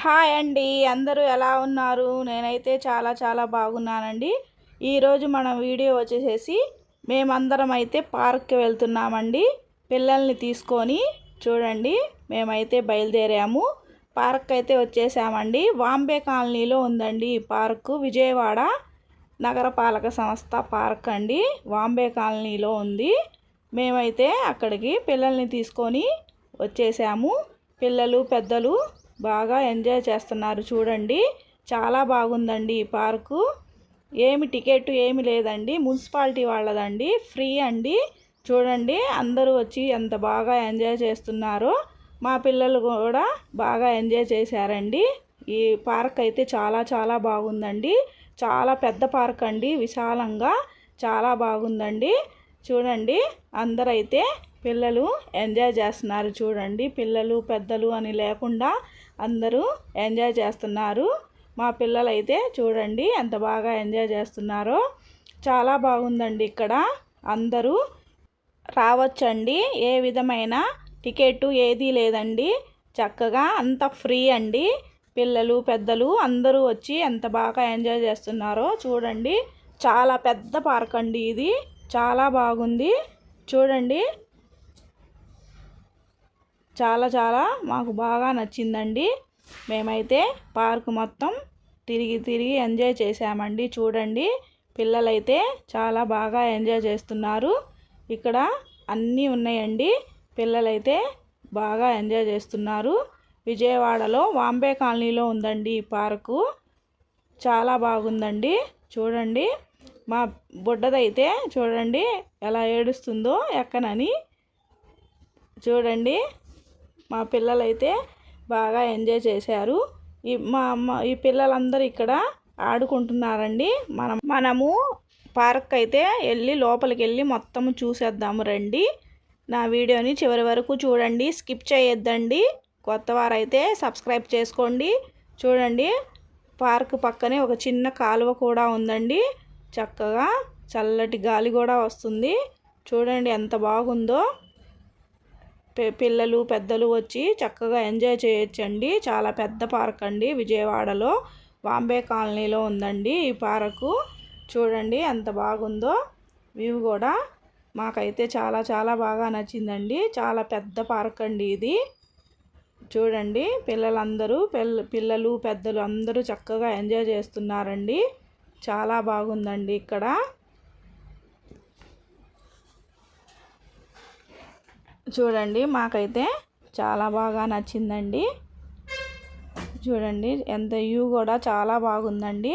Hi అండి అందరూ ఎలా ఉన్నారు? నేనైతే చాలా చాలా బాగున్నానండి. ఈరోజు మన వీడియో వచ్చేసేసి మేమందరం అయితే పార్క్కి వెళ్తున్నామండి. పిల్లల్ని తీసుకొని చూడండి మేమైతే బయలుదేరాము. పార్క్ అయితే వచ్చేసామండి. వాంబే కాలనీలో ఉందండి ఈ పార్కు. విజయవాడ నగరపాలక సంస్థ పార్క్ అండి. వాంబే కాలనీలో ఉంది. మేమైతే అక్కడికి పిల్లల్ని తీసుకొని వచ్చేసాము. పిల్లలు పెద్దలు బాగా ఎంజాయ్ చేస్తున్నారు. చూడండి చాలా బాగుందండి ఈ పార్కు. ఏమి టికెట్ ఏమి లేదండి మున్సిపాలిటీ వాళ్ళదండి ఫ్రీ అండి. చూడండి అందరూ వచ్చి ఎంత బాగా ఎంజాయ్ చేస్తున్నారో. మా పిల్లలు కూడా బాగా ఎంజాయ్ చేశారండి. ఈ పార్క్ అయితే చాలా చాలా బాగుందండి. చాలా పెద్ద పార్క్ అండి విశాలంగా. చాలా బాగుందండి. చూడండి అందరైతే పిల్లలు ఎంజాయ్ చేస్తున్నారు చూడండి. పిల్లలు పెద్దలు అని లేకుండా అందరూ ఎంజాయ్ చేస్తున్నారు. మా పిల్లలు అయితే చూడండి ఎంత బాగా ఎంజాయ్ చేస్తున్నారో. చాలా బాగుందండి ఇక్కడ. అందరూ రావచ్చండి. ఏ విధమైన టికెట్ ఏదీ లేదండి. చక్కగా అంత ఫ్రీ అండి. పిల్లలు పెద్దలు అందరూ వచ్చి ఎంత బాగా ఎంజాయ్ చేస్తున్నారో చూడండి. చాలా పెద్ద పార్క్ అండి ఇది. చాలా బాగుంది. చూడండి. చాలా చాలా మాకు బాగా నచ్చిందండి. మేమైతే పార్క్ మొత్తం తిరిగి తిరిగి ఎంజాయ్ చేసామండి చూడండి పిల్లలైతే చాలా బాగా ఎంజాయ్ చేస్తున్నారు. ఇక్కడ అన్నీ ఉన్నాయండి. పిల్లలైతే బాగా ఎంజాయ్ చేస్తున్నారు. విజయవాడలో వాంబే కాలనీలో ఉందండి ఈ పార్కు. చాలా బాగుందండి. చూడండి మా బుడ్డదైతే చూడండి ఎలా ఏడుస్తుందో ఎక్కనని. చూడండి మా పిల్లలైతే బాగా ఎంజాయ్ చేశారు. ఈ మా అమ్మ ఈ పిల్లలందరూ ఇక్కడ ఆడుకుంటున్నారండి. మనం మనము పార్క్ అయితే వెళ్ళి లోపలికి వెళ్ళి మొత్తం చూసేద్దాము రండి. నా వీడియోని చివరి వరకు చూడండి. స్కిప్ చేయొద్దండి. కొత్త వారైతే సబ్స్క్రైబ్ చేసుకోండి. చూడండి పార్క్ పక్కనే ఒక చిన్న కాలువ కూడా ఉందండి. చక్కగా చల్లటి గాలి కూడా వస్తుంది. చూడండి ఎంత బాగుందో. పిల్లలు పెద్దలు వచ్చి చక్కగా ఎంజాయ్ చేయొచ్చండి. చాలా పెద్ద పార్క్ అండి విజయవాడలో. బాంబే కాలనీలో ఉందండి ఈ పార్కు. చూడండి ఎంత బాగుందో. వ్యూ కూడా మాకైతే చాలా చాలా బాగా నచ్చిందండి. చాలా పెద్ద పార్క్ అండి ఇది. చూడండి పిల్లలందరూ పిల్ల పిల్లలు పెద్దలు అందరూ చక్కగా ఎంజాయ్ చేస్తున్నారండి. చాలా బాగుందండి ఇక్కడ. చూడండి మాకైతే చాలా బాగా నచ్చిందండి. చూడండి ఎంత వ్యూ కూడా చాలా బాగుందండి.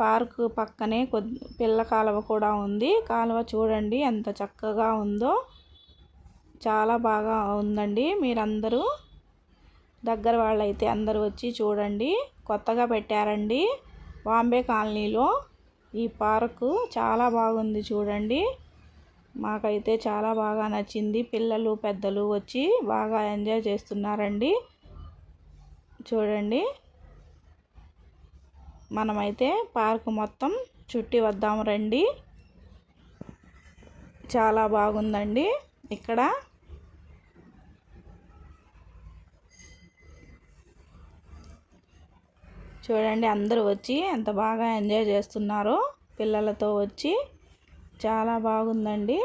పార్క్ పక్కనే కొద్ది పిల్ల కాలువ కూడా ఉంది. కాలువ చూడండి ఎంత చక్కగా ఉందో. చాలా బాగా ఉందండి. మీరందరూ దగ్గర వాళ్ళైతే అందరూ వచ్చి చూడండి. కొత్తగా పెట్టారండి. బాంబే కాలనీలో ఈ పార్కు చాలా బాగుంది చూడండి. మాకైతే చాలా బాగా నచ్చింది. పిల్లలు పెద్దలు వచ్చి బాగా ఎంజాయ్ చేస్తున్నారండి. చూడండి. మనమైతే పార్క్ మొత్తం చుట్టి వద్దాము రండి. చాలా బాగుందండి. ఇక్కడ చూడండి అందరూ వచ్చి ఎంత బాగా ఎంజాయ్ చేస్తున్నారో పిల్లలతో వచ్చి. చాలా బాగుందండి.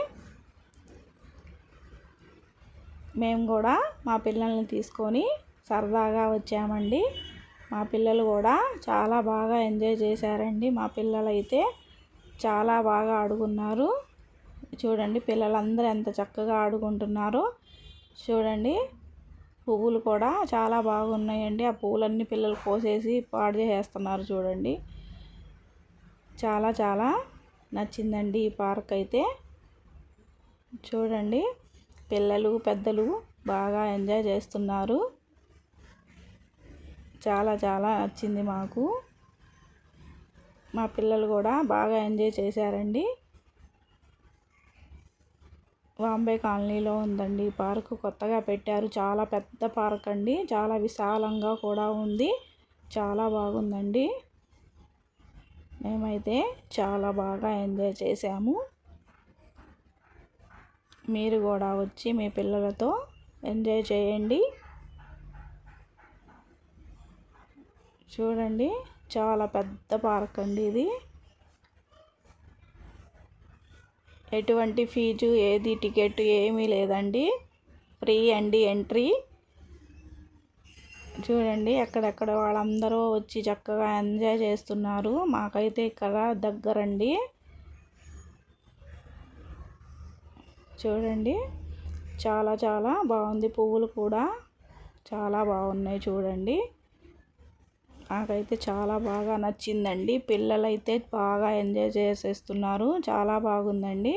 మేము కూడా మా పిల్లల్ని తీసుకొని సరదాగా వచ్చామండి. మా పిల్లలు కూడా చాలా బాగా ఎంజాయ్ చేశారండి. మా పిల్లలు అయితే చాలా బాగా ఆడుకున్నారు. చూడండి పిల్లలందరూ ఎంత చక్కగా ఆడుకుంటున్నారో. చూడండి పువ్వులు కూడా చాలా బాగున్నాయండి. ఆ పువ్వులన్నీ పిల్లలు కోసేసి పాడు చేసేస్తున్నారు చూడండి. చాలా చాలా నచ్చిందండి ఈ పార్క్ అయితే. చూడండి పిల్లలు పెద్దలు బాగా ఎంజాయ్ చేస్తున్నారు. చాలా చాలా నచ్చింది మాకు. మా పిల్లలు కూడా బాగా ఎంజాయ్ చేశారండి. బాంబే కాలనీలో ఉందండి పార్క్. కొత్తగా పెట్టారు. చాలా పెద్ద పార్క్ అండి. చాలా విశాలంగా కూడా ఉంది. చాలా బాగుందండి. మేమైతే చాలా బాగా ఎంజాయ్ చేసాము మీరు కూడా వచ్చి మీ పిల్లలతో ఎంజాయ్ చేయండి. చూడండి చాలా పెద్ద పార్క్ అండి ఇది. ఎటువంటి ఫీజు ఏది టికెట్ ఏమీ లేదండి. ఫ్రీ అండి ఎంట్రీ. చూడండి ఎక్కడెక్కడ వాళ్ళందరూ వచ్చి చక్కగా ఎంజాయ్ చేస్తున్నారు. మాకైతే ఇక్కడ దగ్గరండి. చూడండి చాలా చాలా బాగుంది పువ్వులు కూడా. చాలా బాగున్నాయి చూడండి. నాకైతే చాలా బాగా నచ్చిందండి. పిల్లలైతే బాగా ఎంజాయ్ చేసేస్తున్నారు. చాలా బాగుందండి.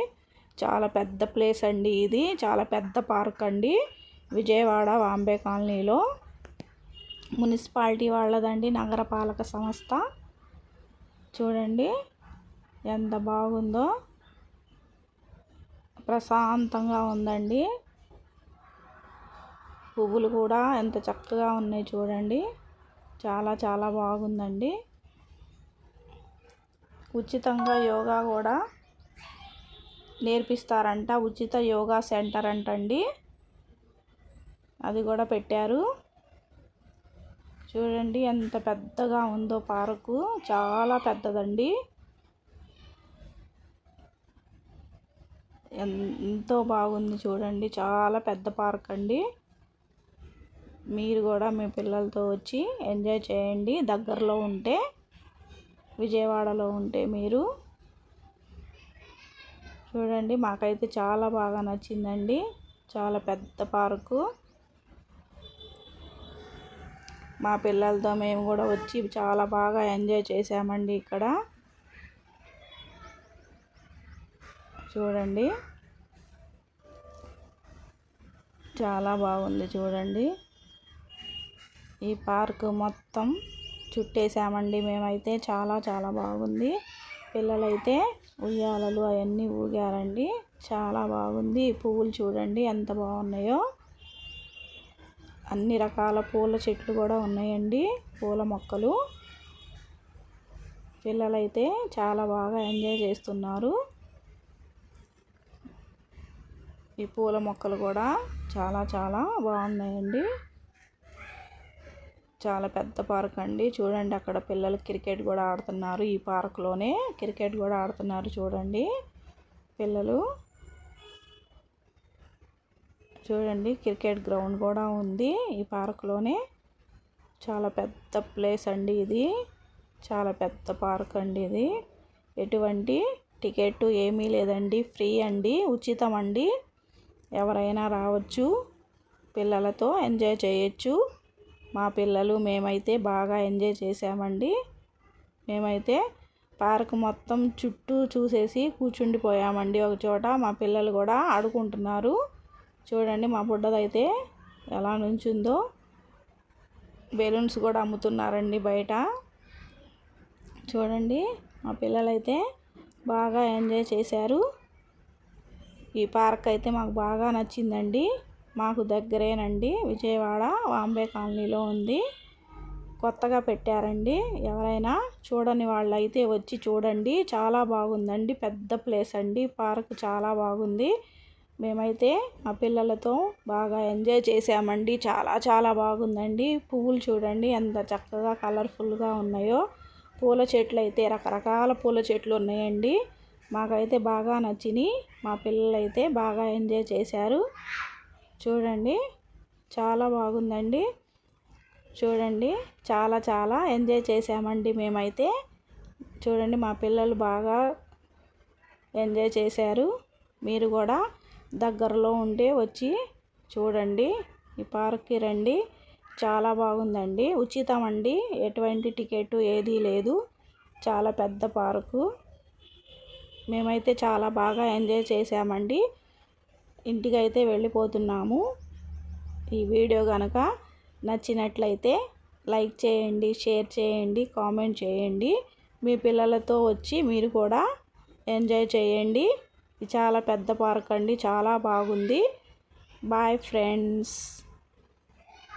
చాలా పెద్ద ప్లేస్ అండి ఇది. చాలా పెద్ద పార్క్ అండి. విజయవాడ వాంబే కాలనీలో. మున్సిపాలిటీ వాళ్ళదండి నగరపాలక సంస్థ. చూడండి ఎంత బాగుందో. ప్రశాంతంగా ఉందండి. పువ్వులు కూడా ఎంత చక్కగా ఉన్నాయి చూడండి. చాలా చాలా బాగుందండి. ఉచితంగా యోగా కూడా నేర్పిస్తారంట. ఉచిత యోగా సెంటర్ అంటండి. అది కూడా పెట్టారు. చూడండి ఎంత పెద్దగా ఉందో పార్కు. చాలా పెద్దదండి. ఎంతో బాగుంది చూడండి. చాలా పెద్ద పార్క్ అండి మీరు కూడా మీ పిల్లలతో వచ్చి ఎంజాయ్ చేయండి. దగ్గరలో ఉంటే విజయవాడలో ఉంటే మీరు. చూడండి మాకైతే చాలా బాగా నచ్చిందండి. చాలా పెద్ద పార్కు. మా పిల్లలతో మేము కూడా వచ్చి చాలా బాగా ఎంజాయ్ చేసామండి ఇక్కడ. చూడండి. చాలా బాగుంది చూడండి. ఈ పార్క్ మొత్తం చుట్టేసామండి మేమైతే. చాలా చాలా బాగుంది. పిల్లలైతే ఉయ్యాలలు అవన్నీ ఊగారండి. చాలా బాగుంది. పువ్వులు చూడండి ఎంత బాగున్నాయో. అన్ని రకాల పూల చెట్లు కూడా ఉన్నాయండి పూల మొక్కలు. పిల్లలైతే చాలా బాగా ఎంజాయ్ చేస్తున్నారు. ఈ పూల మొక్కలు కూడా చాలా చాలా బాగున్నాయండి. చాలా పెద్ద పార్క్ అండి. చూడండి అక్కడ పిల్లలు క్రికెట్ కూడా ఆడుతున్నారు ఈ పార్క్లోనే. క్రికెట్ కూడా ఆడుతున్నారు చూడండి పిల్లలు. చూడండి క్రికెట్ గ్రౌండ్ కూడా ఉంది. ఈ పార్క్లోనే చాలా పెద్ద ప్లేస్ అండి ఇది. చాలా పెద్ద పార్క్ అండి ఇది. ఎటువంటి టికెట్ ఏమీ లేదండి. ఫ్రీ అండి ఉచితం అండి ఎవరైనా రావచ్చు పిల్లలతో ఎంజాయ్ చేయొచ్చు. మా పిల్లలు మేమైతే బాగా ఎంజాయ్ చేసామండి మేమైతే పార్క్ మొత్తం చుట్టూ చూసేసి కూర్చుండిపోయామండి. ఒక చోట మా పిల్లలు కూడా ఆడుకుంటున్నారు. చూడండి మా బుడ్డదైతే ఎలా నుంచుందో. బెలూన్స్ కూడా అమ్ముతున్నారండి బయట. చూడండి మా పిల్లలైతే బాగా ఎంజాయ్ చేశారు. ఈ పార్క్ అయితే మాకు బాగా నచ్చిందండి. మాకు దగ్గరేనండి విజయవాడ వాంబే కాలనీలో ఉంది. కొత్తగా పెట్టారండి. ఎవరైనా చూడని వాళ్ళు అయితే వచ్చి చూడండి. చాలా బాగుందండి పెద్ద ప్లేస్ అండి పార్క్ చాలా బాగుంది. మేమైతే మా పిల్లలతో బాగా ఎంజాయ్ చేసామండి చాలా చాలా బాగుందండి. పువ్వులు చూడండి ఎంత చక్కగా కలర్ఫుల్గా ఉన్నాయో. పూల చెట్లు అయితే రకరకాల పూల చెట్లు ఉన్నాయండి. మాకైతే బాగా నచ్చినాయి. మా పిల్లలైతే బాగా ఎంజాయ్ చేశారు. చూడండి చాలా బాగుందండి. చూడండి చాలా చాలా ఎంజాయ్ చేసామండి మేమైతే. చూడండి మా పిల్లలు బాగా ఎంజాయ్ చేశారు. మీరు కూడా దగ్గరలో ఉంటే వచ్చి చూడండి. ఈ పార్క్కి రండి. చాలా బాగుందండి. ఉచితం అండి. ఎటువంటి టికెట్ ఏదీ లేదు. చాలా పెద్ద పార్కు. మేమైతే చాలా బాగా ఎంజాయ్ చేసామండి ఇంటికైతే వెళ్ళిపోతున్నాము. ఈ వీడియో కనుక నచ్చినట్లయితే లైక్ చేయండి షేర్ చేయండి కామెంట్ చేయండి. మీ పిల్లలతో వచ్చి మీరు కూడా ఎంజాయ్ చేయండి. చాలా పెద్ద పార్క్ అండి. చాలా బాగుంది. Bye friends